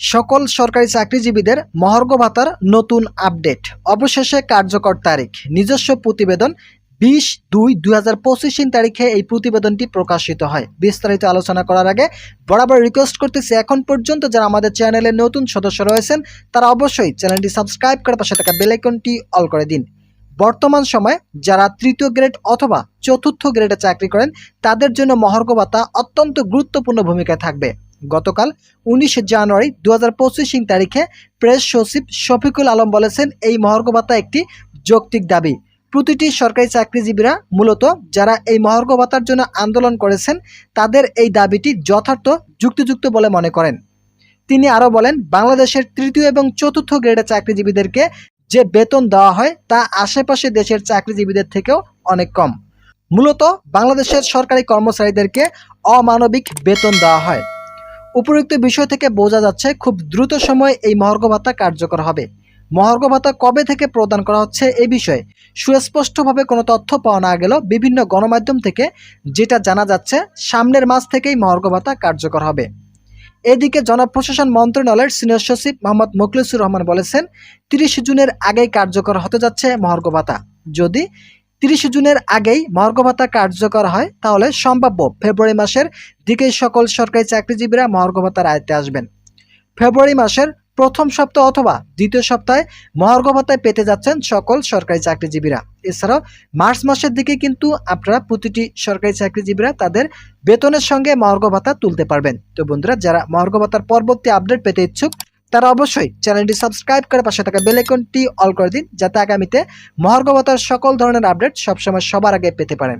সকল সরকারি চাকরিজীবীদের মহার্ঘ ভাতার নতুন আপডেট। অবশেষে কার্যকর তারিখ। নিজস্ব প্রতিবেদন বিশ দুই দুই হাজার পঁচিশ তারিখে এই প্রতিবেদনটি প্রকাশিত হয়। বিস্তারিত আলোচনা করার আগে বরাবর রিকোয়েস্ট করতেছি, এখন পর্যন্ত যারা আমাদের চ্যানেলে নতুন সদস্য রয়েছেন, তারা অবশ্যই চ্যানেলটি সাবস্ক্রাইব করে পাশে থাকা বেলাইকনটি অল করে দিন। বর্তমান সময়ে যারা তৃতীয় গ্রেড অথবা চতুর্থ গ্রেডে চাকরি করেন, তাদের জন্য মহার্ঘ ভাতা অত্যন্ত গুরুত্বপূর্ণ ভূমিকায় থাকবে। গতকাল উনিশ জানুয়ারি দু হাজার তারিখে প্রেস সচিব শফিকুল আলম বলেছেন, এই মহার্ঘ ভাতা একটি যৌক্তিক দাবি। প্রতিটি সরকারি চাকরিজীবীরা, মূলত যারা এই মহার্ঘ ভাতার জন্য আন্দোলন করেছেন, তাদের এই দাবিটি যথার্থ যুক্তিযুক্ত বলে মনে করেন। তিনি আরও বলেন, বাংলাদেশের তৃতীয় এবং চতুর্থ গ্রেডের চাকরিজীবীদেরকে যে বেতন দেওয়া হয়, তা আশেপাশে দেশের চাকরিজীবীদের থেকেও অনেক কম। মূলত বাংলাদেশের সরকারি কর্মচারীদেরকে অমানবিক বেতন দেওয়া হয়। উপরোক্ত বিষয় থেকে বোঝা যাচ্ছে খুব দ্রুত সময়ে এই মহার্ঘ ভাতা কার্যকর হবে। মহার্ঘ ভাতা কবে থেকে প্রদান করা হচ্ছে এ বিষয়ে সুস্পষ্টভাবে কোনো তথ্য পাওয়া না গেলেও বিভিন্ন গণমাধ্যম থেকে যেটা জানা যাচ্ছে, সামনের মাস থেকেই মহার্ঘ ভাতা কার্যকর হবে। এদিকে জনপ্রশাসন মন্ত্রণালয়ের সিনিয়র সচিব মোহাম্মদ মোখলিসুর রহমান বলেছেন, তিরিশ জুনের আগেই কার্যকর হতে যাচ্ছে মহার্ঘ ভাতা যদি তিরিশ জুনের আগেই মহার্ঘ ভাতা কার্যকর হয়, তাহলে সম্ভাব্য ফেব্রুয়ারি মাসের দিকেই সকল সরকারি চাকরিজীবীরা মহার্ঘ ভাতার আয়ত্তে আসবেন। ফেব্রুয়ারি মাসের প্রথম সপ্তাহ অথবা দ্বিতীয় সপ্তাহে মহার্ঘ ভাতায় পেতে যাচ্ছেন সকল সরকারি চাকরিজীবীরা। এছাড়াও মার্চ মাসের দিকে কিন্তু আপনারা প্রতিটি সরকারি চাকরিজীবীরা তাদের বেতনের সঙ্গে মহার্ঘ ভাতা তুলতে পারবেন। তো বন্ধুরা, যারা মহার্ঘ ভাতার পরবর্তী আপডেট পেতে ইচ্ছুক তারা অবশ্যই চ্যানেলটি সাবস্ক্রাইব করে পাশে থাকা বেলাইকনটি অল করে দিন, যাতে আগামীতে মহার্গবতার সকল ধরনের আপডেট সবসময় সবার আগে পেতে পারেন।